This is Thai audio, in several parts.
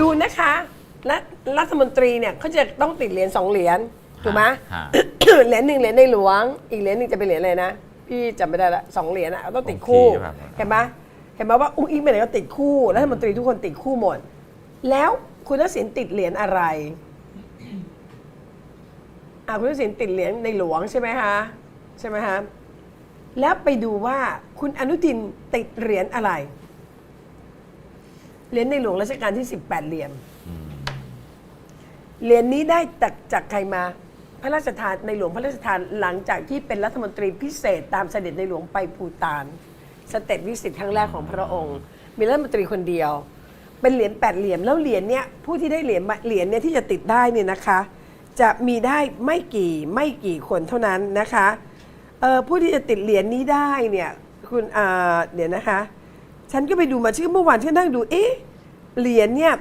ดูนะคะและรัฐมนตรีเนี่ยเขาจะต้องติดเหรียญสองเหรียญถูกไหมฮะ เหรียญหนึ่งเหรียญในหลวง อีกเหรียญหนึ่งจะเป็นเหรียญอะไรนะ พี่จำไม่ได้ละสองเหรียญอะเอาต้องติดคู่โอเคครับ เห็นไหมเห็นไหมว่าอุ้งอิงไปไหนก็ติดคู่รัฐมนตรีทุกคนติดคู่หมด แล้วคุณทักษิณติดเหรียญอะไรอ่าคุณทักษิณติดเหรียญในหลวงใช่ไหมคะใช่ไหมคะแล้วไปดูว่าคุณอนุทินติดเหรียญอะไร เหรียญในหลวงรัชกาลที่ 18 เหรียญเหรียญนี้ได้จากจากใครมา พระราชทานในหลวงพระราชทานหลังจากที่เป็นรัฐมนตรีพิเศษตามเสด็จในหลวงไปภูตานสเต็ปวิสิตครั้งแรกของพระองค์ มีรัฐมนตรีคนเดียว เป็นเหรียญแปดเหรียญแล้วเหรียญเนี้ยผู้ที่ได้เหรียญมาเหรียญเนี่ยที่จะติดได้เนี่ยนะคะ จะมีได้ไม่กี่ไม่กี่คนเท่านั้นนะคะเอ่อผู้ที่จะติดเหรียญนี้ได้เนี่ยคุณอ่าเดี๋ยวนะคะ ฉันก็ไปดูมาชื่อเมื่อวานที่นั่งดู เอ๊ะเหรียญเนี่ย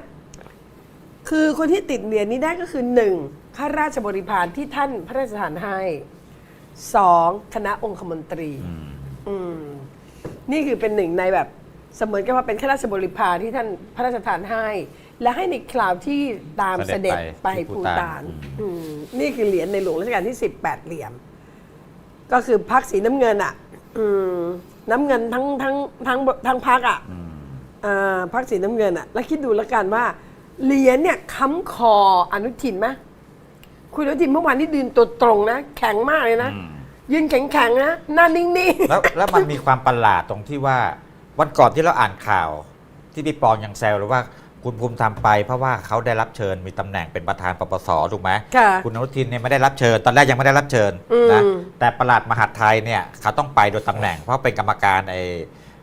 คือคนที่ติดเหรียญนี้ได้ก็คือหนึ่งข้าราชบริพารที่ท่านพระราชทานให้สองคณะองคมนตรีอืมนี่คือเป็นหนึ่งในแบบเสมือนกับว่าเป็นข้าราชบริพารที่ท่านพระราชทานให้ และให้ในคราวที่ตามเสเสด็ด็จจไปไปที่ภูภูตาฏานนอืมนี่คือเหรียญในหลวงรัชกาลที่ 18 เหรียญก็คือพักสีน้ำเงินอะอืม น้ำเงินทั้งทั้งทั้งทั้งพักอะอ่าพักสีน้ำเงินอะแล้วคิดดูแล้วกันว่าเหรียญเนี่ยค้ำคออนุทินไหมคุณอนุทินเมื่อวานที่ยืนตัวตรงนะ แข็งมากเลยนะ อืม ยืนแข็งๆนะหน้านิ่งแล้วแล้วมันมีความประหลาดตรงที่ว่าวันก่อนที่เราอ่านข่าว ที่พี่ปองยังแซวเลยว่า คุณภูมิทำไปเพราะว่าเขาได้รับเชิญมีตำแหน่งเป็นประธานปปสถูกไหมๆค่ะคุณอนุทินเนี่ยไม่ได้รับเชิญ ตอนแรกยังไม่ได้รับเชิญอืมนะแต่ประหลัดมหาดไทยเนี่ยเขาต้องไปโดยตำแหน่งเพราะเป็นกรรมการไอ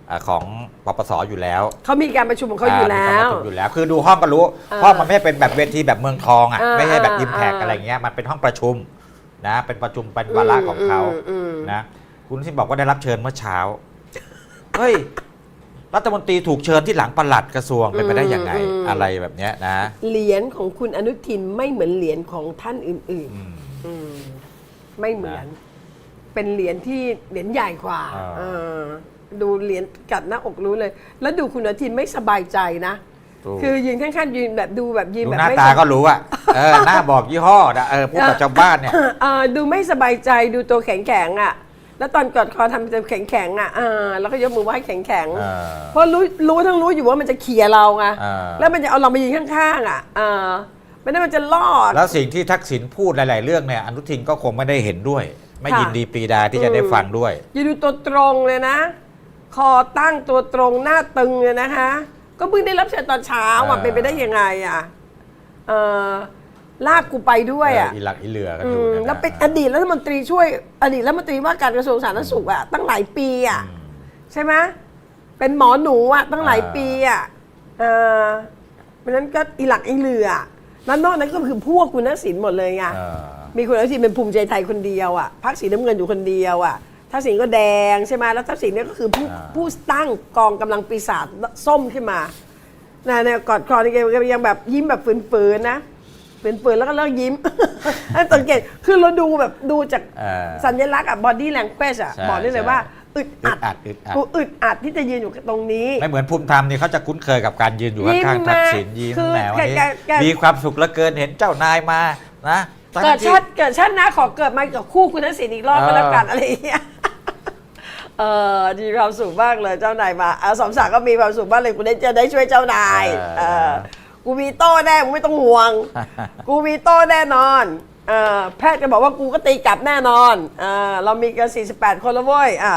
เอ่อของปปสอยู่แล้ว เขามีการประชุมของเขาอยู่แล้มีการวประชุมอยู่แล้ว คือดูห้องก็รู้อ่าเพราะมันไม่ได้เป็นแบบเวทีแบบเมืองทองอะอ่าไม่ใช่แบบอ่าอิมแพกอ่าอะไรเงี้ยมันเป็นห้องประชุมนะเป็นประชุมเป็นวาระของเขาอืมอืมนะคุณอนุทินบอกว่าได้รับเชิญเมื่อเช้าเฮ้ย รัฐมนตรีถูกเชิญที่หลังปลัดกระทรวงเป็นไปได้ยังไงอะไรแบบเนี้ยนะ เหรียญของคุณอนุทินไม่เหมือนเหรียญของท่านอื่นอืมๆอืมไม่เหมือน เป็นเหรียญที่เหรียญใหญ่กว่าอ่า เออดูเหรียญกัดหน้าอกรู้เลย แล้วดูคุณอนุทินไม่สบายใจนะ ถูกคือยืนข้างๆยืนแบบดูแบบยืนดูแบบหน้าไม่ตาสบ ก็รู้อะเออหน้าบอกยี่ห้อนะเออพูดกับชาวบ้านเนี่ย เออดูไม่สบายใจดูตัวแข็งแข็งๆอะ แล้วตอนกอดคอทำตัวแข็งแข็งๆอะเออแล้วก็ยกมือไหว้แข็งแข็งๆเออเพราะรู้รู้ทั้งรู้อยู่ว่ามันจะเขี่ยเราไงเออแล้วมันจะเอาเรามายืนข้างๆอะเออไม่ได้มันจะล่อแล้วสิ่งที่ทักษิณพูดหลาย ๆ เรื่องเนี่ยอนุทินก็คงไม่ได้เห็นด้วย ไม่ค่ะ ยินดีปรีดาที่จะได้ฟังด้วย ยืนดูตัวตรงเลยนะ คอตั้งตัวตรงหน้าตึงเลยนะคะ ก็เพิ่งได้รับเชิญตอนเช้าอะเออเป็นไปได้ยังไงอะเออ ลากกูไปด้วยอะเอีหลักอีเหลือกันอือยู่มเนี่ยะแล้วเป็นอดีตรัฐมนตรีช่วยอดีตรัฐมนตรีว่าการกระทรวงสาธารณสุขอะตั้งหลายปีอะอืมใช่ไหมเป็นหมอหนูอะตั้งหลายอ่าปีอะเออเพราะฉะนั้นก็อีหลักอีเหลือแล้วนอกนั้นก็คือพวกคุณนักศิลป์หมดเลยไงเออมีคุณอนุทินเป็นภูมิใจไทยคนเดียวอะพักสีน้ำเงินอยู่คนเดียวอะทักษิณก็แดงใช่ไหมแล้วทักษิณเนี่ยก็คือผู้อ่าผู้ตั้งกองกำลังปีศาจส้มขึ้นมานะเนี่ยกอดคอนี่แกก็ยังแบบยิ้มแบบฝืนๆนะ ฝืนๆแล้วก็เลิกยิ้ม ให้สังเกตคือเราดูแบบดูจากเออสัญลักษณ์อะ body language อะใช่บอกได้เลยใช่ว่าอึดอัดอึดอัดอึดอัด กูอึดอัดที่จะยืนอยู่ตรงนี้ ไม่เหมือนภูมิธรรมนี่เขาจะคุ้นเคยกับการยืนอยู่ยิ้มข้างๆทักษิณนะยิ้มคือแหมวันนี้แกแก มีความสุขเหลือเกินเห็นเจ้านายมานะทั้งเกิดที่ ชาติเกิดชาติหน้าขอเกิดมากับคู่คุณทักษิณอีกรอบเออก็แล้วกันอะไรอย่างเงี้ย เออมีความสุขมากเลยเจ้านายมาเอาสมศักดิ์ก็มีความสุขมากเลยกูได้จะได้ช่วยเจ้านาย เออ กูมีโต้แน่มึงไม่ต้องห่วง กูมีโต้แน่นอนเออแพทย์จะบอกว่ากูก็ตีกลับแน่นอนเออเรามีกัน48 คนแล้วเว้ยอะ